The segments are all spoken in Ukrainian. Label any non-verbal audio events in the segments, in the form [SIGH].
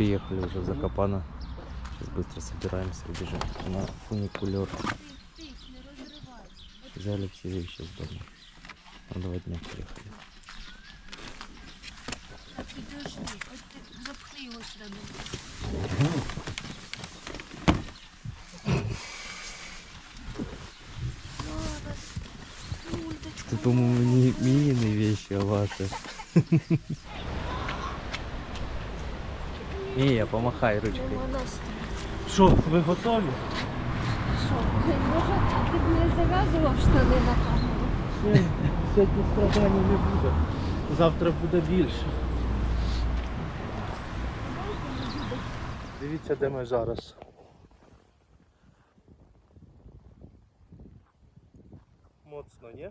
приехали уже в Закопано. Сейчас быстро собираемся и бежим на фуникулер. Взяли все вещи с дома. На два дня приехали. Ти запхни. Зараз. Мульточку. Это, по-моему, не Миины вещи, а ваши. [LAUGHS] Мия, помахай ручкой. Що, ви готові? Що, може, ти б не зав'язував штани на камеру? Ні, сьогодні страдання не буде. Завтра буде більше. Дивіться, де ми зараз. Моцно, ні?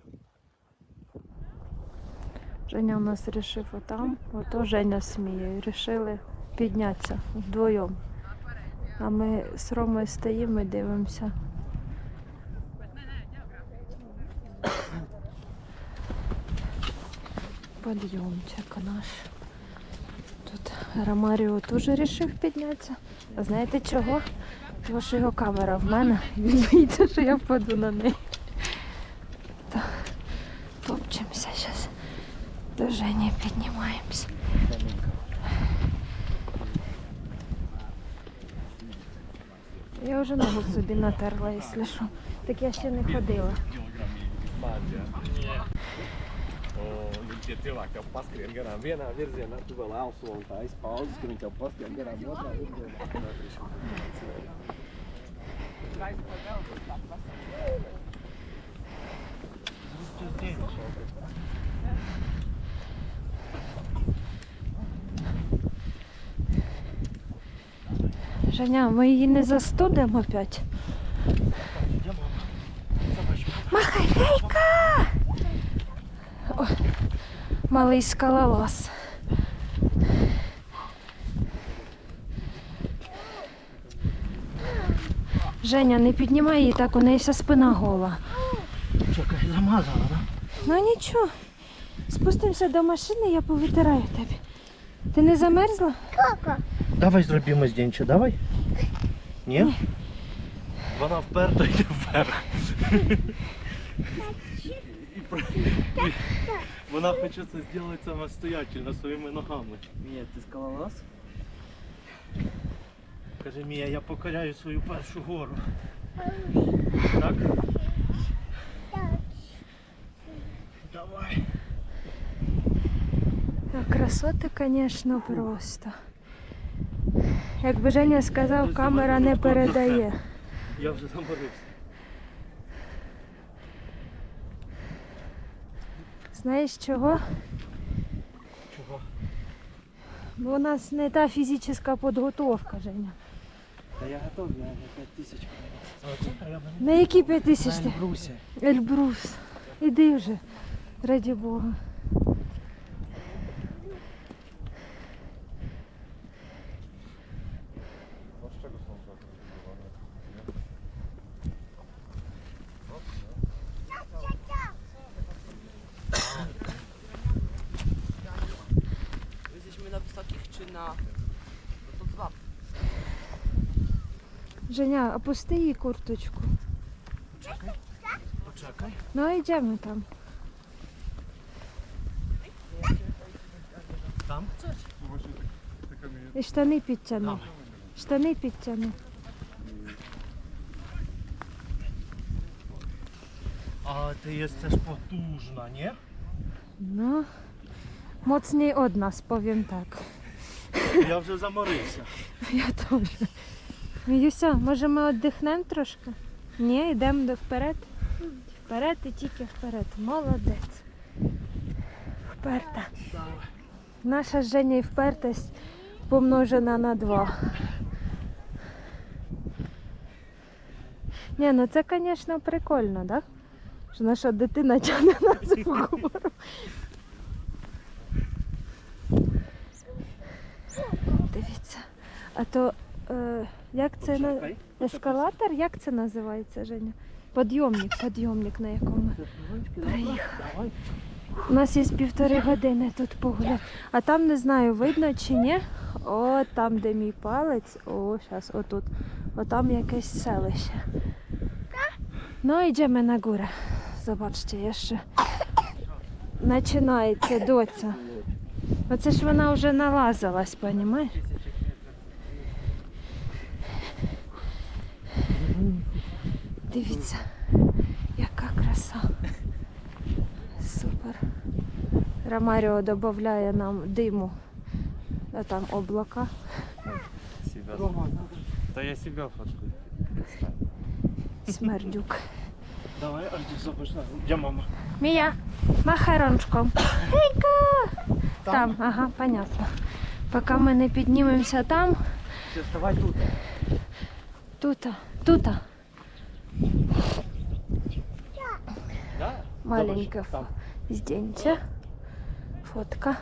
Женя у нас вирішив отам, ото Женя сміє. Рішили піднятися вдвоєм. А ми з Ромою стоїмо і дивимося. Подйомчик наш. Тут Ромаріо теж вирішив піднятися. А знаєте чого? Тому що його камера в мене. Він боїться, що я впаду на неї. Топчемося зараз. До Жені піднімаємося. Я вже ногу собі натерла, якщо що. Так я ще не ходила. Og det Женя, ми її не застудимо опять. Махай, гейка! О, малий скалолаз. Женя, не піднімай її так, у неї вся спина гола. Чекай, замазала, да? Ну нічого. Спустимося до машини, я повитираю тебе. Ти не замерзла? Давай зробимо здінче, давай. Ні? Вона вперто йде вверх. Вона хоче це зробити самостоятельно своїми ногами. Мия, ты скалолаз? Каже, Мія, я покоряю свою першу гору. Так? Давай. Красоти, звісно, просто. Якби Женя сказав, камера не передає. Я вже заморився. Знаєш чого? Чого? Бо у нас не та фізична підготовка, Женя. Да я готов, я на 5000. На які п'ять тисяч ти? Бруся. Ельбрус. Іди вже, раді Бога. Wysokich czy na... No to dwa. Женя, опусти їй курточку. Почекай. Ну йдемо там. Там? І штани підтягни. Давай. Штани підтягни. А ти є це ж потужна, ні? Ну, моцній од нас, повім так. Я вже заморився. [LAUGHS] Я теж. Юся, може ми віддихнемо трошки? Ні, йдемо вперед. Вперед і тільки вперед. Молодець. Вперта. Наша з Женєю впертость помножена на два. Ні, ну це, звісно, прикольно, так? Да? Що наша дитина тягне нас вгору. Дивіться. А то е, як це на ескалатор? Як це називається, Женя? Подйомник, подйомник, на якому. Приїхали. У нас є півтори години тут погуляти. А там не знаю, видно чи ні. О, там, де мій палець. О, зараз отут. О, там якесь селище. Ну, йдемо на гору. Побачте, я ще. Починається доця. Оце ж вона вже налазилась, понімаєш? Дивіться, яка краса. Супер. Ромаріо додає нам диму. А там облака. Себя. Да я себя фоткаю. Смердюк. Давай, ти започна. Де мама? Мія, махай рончком. Гейка! Там, ага, понятно. Поки ми не піднімемося там, Все, вставай тут. тута, тута. Да? Маленьке зденьте. Фотка.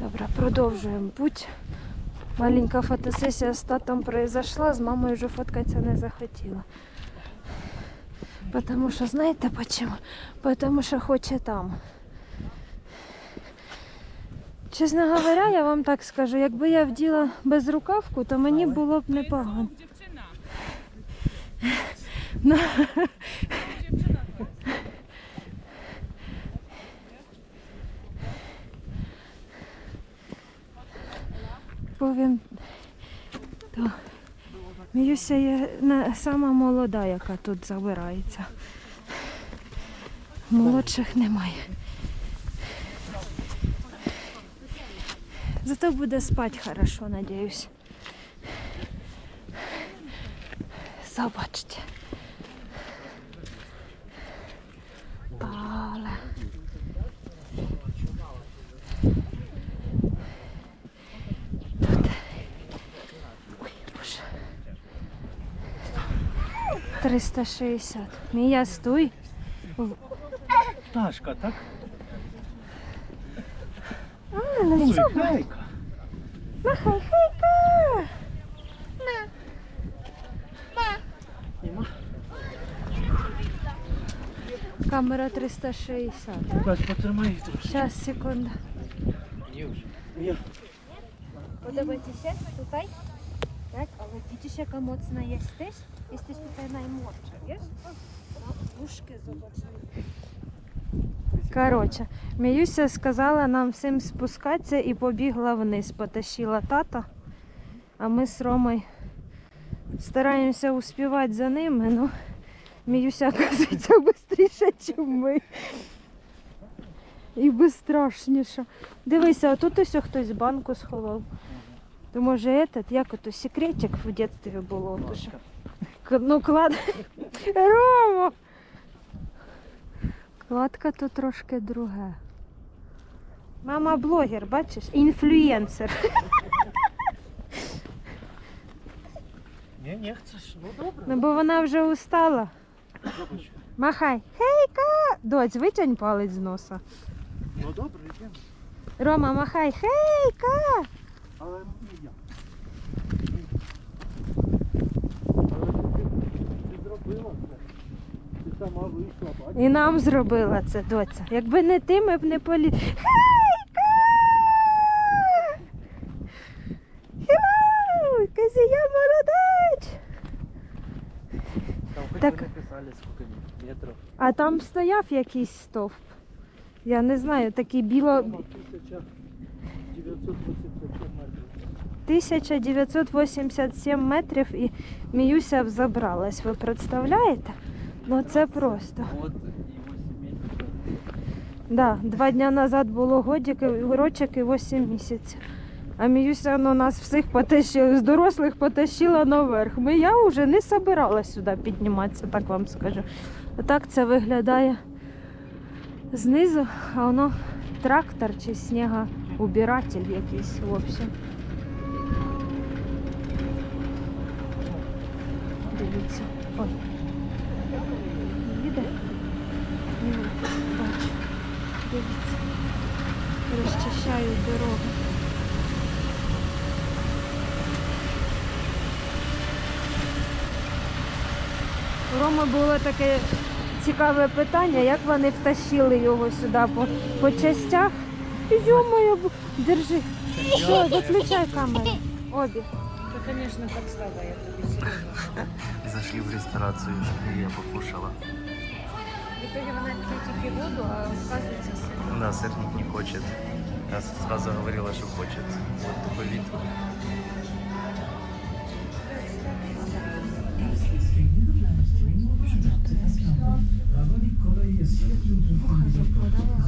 Добре, продовжуємо путь. Маленька фотосесія з татом произошла, з мамою вже фоткатися не захотіла. Потому що, знаєте почему? Потому що хоче там. Чесно говоря, я вам так скажу, якби я вділа безрукавку, то мені було б непогано. Ну, Повім, то Міюся є не- сама молода, яка тут забирається. Молодших немає. Зато буде спати хорошо, надіюсь. Побачите. Але. Тут. Ой, боже. 360. Мія, стуй. Пташка, так? А, ну Ой, все. гайка. Махай, хайка. Нема? Камера 360. Кать, потримай їх трошки. Сейчас, секунда. Ні. Подобається tutaj? Tak, ale widzisz jaka mocna jesteś? Jesteś tutaj najmłodsza, wiesz? No, łóżkę zobacz. Коротше, Міюся сказала нам всім спускатися і побігла вниз, потащила тата. А ми з Ромою стараємося успівати за ними, ну Міюся оказується швидше, ніж ми. І безстрашніше. Дивися, а тут ось хтось банку сховав. То може этот, як ото секретик в дитинстві було. То що... К- Ну, клад. Рома! Кладка то трошки друге. Мама блогер, бачиш? Інфлюєнсер. Ні, не chcеш. Ну добре. Ну бо вона вже устала. Махай. Хейка! Доць, витягнь палець з носа. Ну добре, йдемо. Рома, махай. Хейка! Але не я. Але ти, ти зробила це. Ти сама вийшла, бачиш? І нам зробила це, доця. Якби не ти, ми б не полі. Хейка! Хілоу! Казія молодець! Там хоч Так. написали, скільки метрів. А там стояв якийсь стовп. Я не знаю, такий біло. Там 1987 метрів. і Міюся взабралась. Ви представляєте? Ну це просто. От і 8 метрів. Да, два дні назад було годик, рочок і 8 місяців. А Міюся ну, нас всіх потащила, з дорослих потащила наверх. Ми, я вже не собиралась сюди підніматися, так вам скажу. Отак це виглядає знизу, а воно трактор чи снігоубиратель якийсь, в общем. Дивіться. Ой. Їде? Ні, бачу. Дивіться. Розчищають дорогу. У Роми було таке цікаве питання, як вони втащили його сюди по, по частях. Йо-моє, держи. Все, виключай камеру. Обі. Це, звісно, підстава, я тобі серйозно. Зашли в ресторацию, и я покушала. В итоге вона п'є тільки воду, а оказується сир. Да, сырник не хочет. Я сразу говорила, что хочет. Вот такой вид.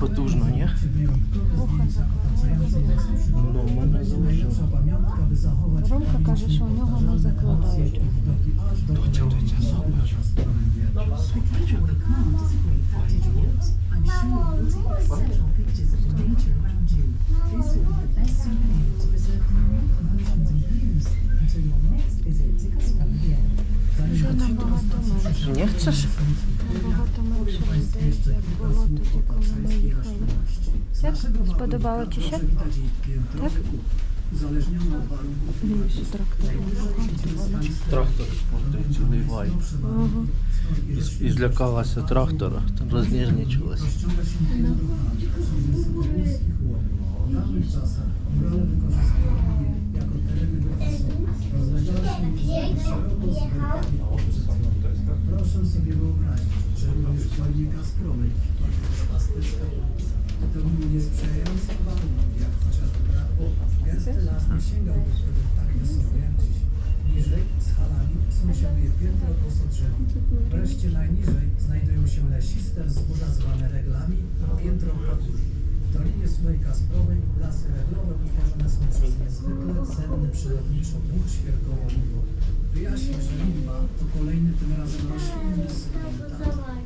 Потужно, ні? Ну, мене. Ромка каже, що у нього не закладають. Вже Не chcesz? Набагато менше людей, як було тоді, коли ми їхали. Як сподобало чи ще? Так? Дивись, трактор. Трактор спортив цілий лай. Ага. І, і злякалася трактора, там рознервничалася. Proszę sobie wyobrazić, że również w Polni Kasprowej kwitła szpastycka to był niesprzyjający warunek, jak chociażby brak opas. Gęsty las nie sięgałby wtedy tak wysoko jak dziś. Niżej, z halami, sąsiaduje piętro posodrzewi. Wreszcie najniżej znajdują się lesiste wzgórza zwane reglami, piętro pogór. W Dolinie Sunej Kasprowej lasy reglowe utworzone są przez niezwykle cenny przyrodniczo mur świerkowo-lipowy. Wyjaśnię, że limba to kolejny tym razem roślinny symbol.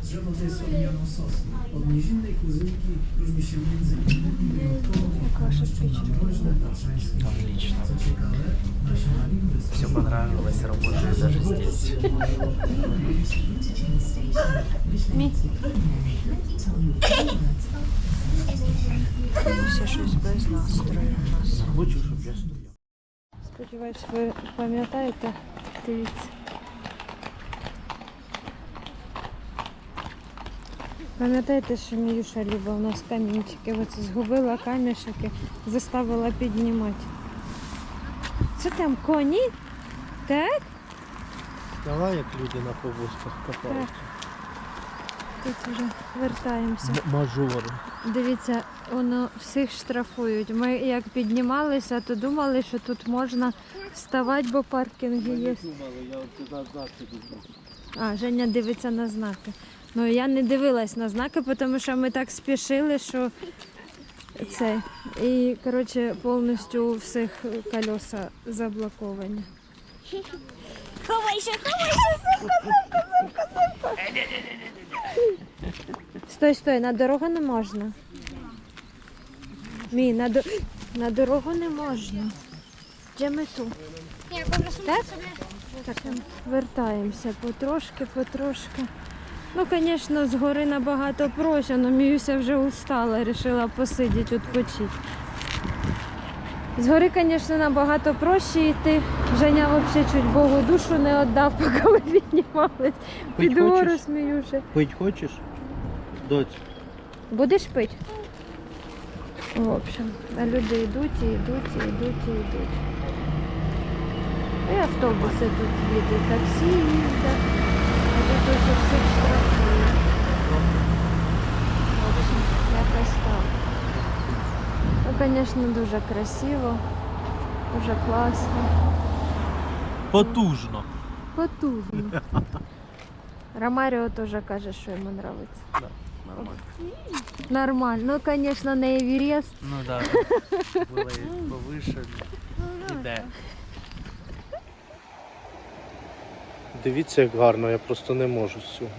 Drzewo to jest odmianą sosny. Od niezinnej kuzynki różni się między innymi wyjątkową odpornością na mroźne tatrzańskie zimy. Отлично. Co ciekawe, nasiona limby Все понравилось, работает даже здесь. Мі. Все щось без настрою у нас. Хочу, щоб я стояв. Сподіваюсь, ви пам'ятаєте. Дивіться. Пам'ятаєте, що Міюша Люба у нас камінчики. Оце згубила камішок заставила піднімати. Це там коні? Так? Давай, як люди на повозках катаються. Тут вже вертаємося. М- Мажори. Дивіться, воно всіх штрафують. Ми як піднімалися, то думали, що тут можна вставати, бо паркінги є. Думали, я от туди знаки дивлюся. А, Женя дивиться на знаки. Ну я не дивилась на знаки, тому що ми так спішили, що це. І коротше повністю у всіх колеса заблоковані. Ховайся, ховайся, сивка, сивка, сивка, сивка. Стой, стой, на дорогу не можна. Мій, на, до... на дорогу не можна. Де ми тут? Так? собі. Так, вертаємося потрошки, потрошки. Ну, звісно, згори набагато проще, але Міюся вже устала, вирішила посидіти, відпочити. Згори, звісно, набагато проще йти. Женя взагалі чуть Богу душу не віддав, [LAUGHS] поки ми піднімались. Пить Під гору хочеш? сміюся. Пить хочеш? Доць. Будеш пити? В общем, а люди йдуть і йдуть, і йдуть, і йдуть. І автобуси тут їдуть, таксі їздять, а тут ось всіх штрафують. В общем, якось так. Ну, звісно, дуже красиво, дуже класно, Потужно. потужно. [LAUGHS] Ромаріо теж каже, що йому подобається. Нормально. Нормально. Ну, звісно, не Еверест. Ну да, было и повыше. Іде. Дивіться, як гарно, я просто не можу з цього.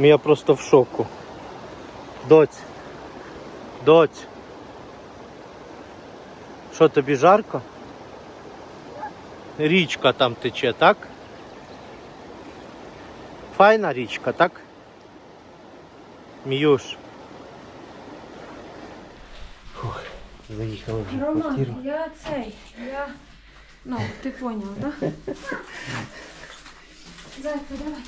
Я просто в шоку. Доць. Доць. Що тобі жарко? Річка там тече, так? Файна річка, так? Міюш. Заїхали вже в Роман, квартиру. я цей, я... Ну, ти поняв, да? [LAUGHS] Зайка, давай.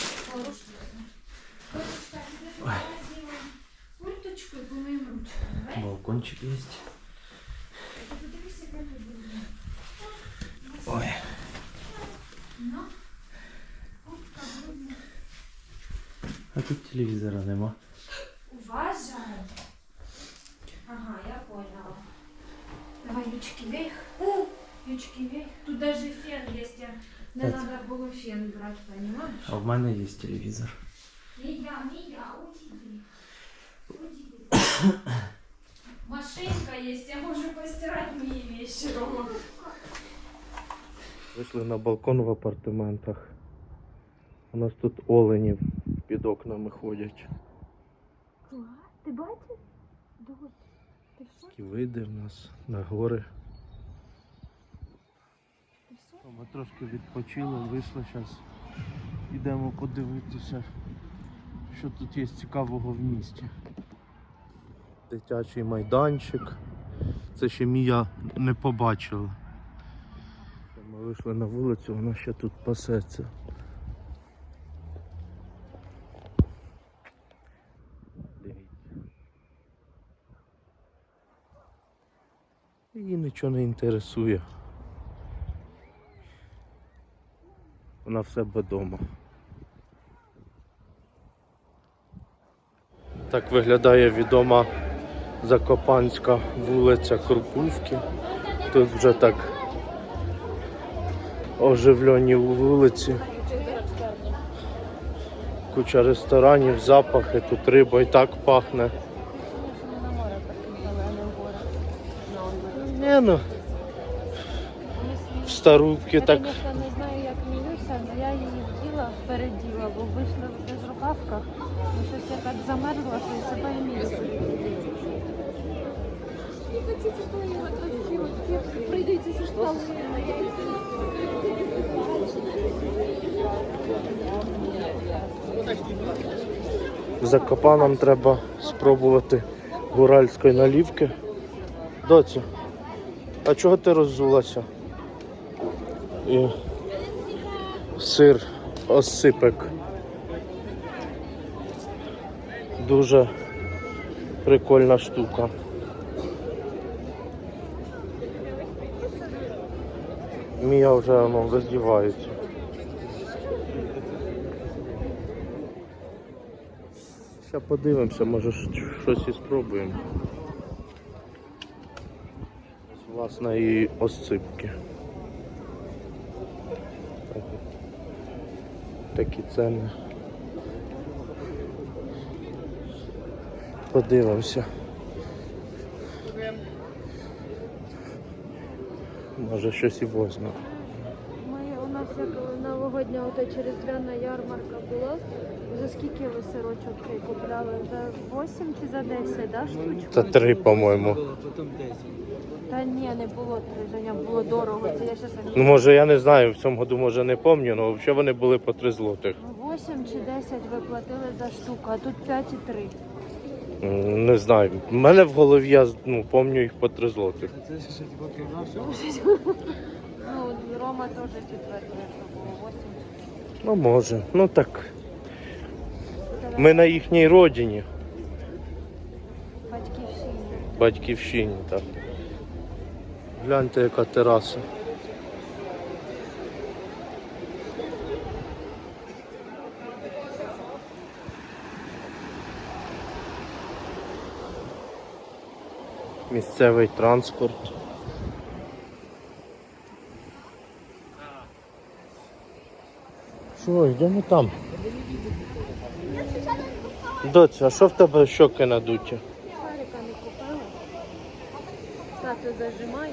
Курточку і помиємо ручку. Балкончик є. Ой. А тут телевізора нема. Уважай. Ага, я поняла. Давай ручки вверх. Ручки вверх. Тут даже фен есть. Не надо было фен брать, понимаешь? А в мене є телевізор. Не я, не я, уйди. Уйди. Машинка есть, я могу постирать мои вещи, Рома. Вийшли на балкон в апартаментах. У нас тут олені під окнами ходять. Ти бачиш? Ти що? Такі види в нас на гори. Ми трошки відпочили, вийшли зараз. Йдемо подивитися, що тут є цікавого в місті. Дитячий майданчик. Це ще Мія не побачила. Ми вийшли на вулицю, вона ще тут пасеться. Її нічого не інтересує. Вона в себе вдома. Так виглядає відома Закопанська вулиця Крупувки. Тут вже так оживлені вулиці. Куча ресторанів, запахи, тут риба і так пахне. Ні, ну. В Старубці Я, так. Я її вділа, переділа, бо вийшла в безрукавках. Ну, щось я так замерзла, що і себе і Мілюся. Прийдеться зі. За капаном треба спробувати гуральської налівки. Доця, а чого ти роззулася? І сир осипек. Дуже прикольна штука. Мія вже ну, роздівається. Ще подивимося, може щось і спробуємо. Власне, і осципки. Такі ціни. Подивимося. Може щось і возьмемо. Ми, у нас як новогодня ота черезвяна ярмарка була. За скільки ви сирочок цей купляли? За 8 чи за 10, да, штучку? Та три, по-моєму. Та ні, не було три, Женя, було дорого. Це я щас... Ну може я не знаю, в цьому году може не пам'ятаю, але взагалі вони були по 3 злотих. 8 чи 10 ви платили за штуку, а тут 5,3. М, Не знаю. У мене в голові я ну, пам'ятаю їх по 3 злотих. Ну, Рома теж підтверджує, що було 8. Ну може. Ну так. Ми на їхній родині, Батьківщині. батьківщині, так. Гляньте, яка тераса. Місцевий транспорт. Що, йдемо там. Доця, а що в тебе щоки надуті? Шарика не купили. Тато зажимає.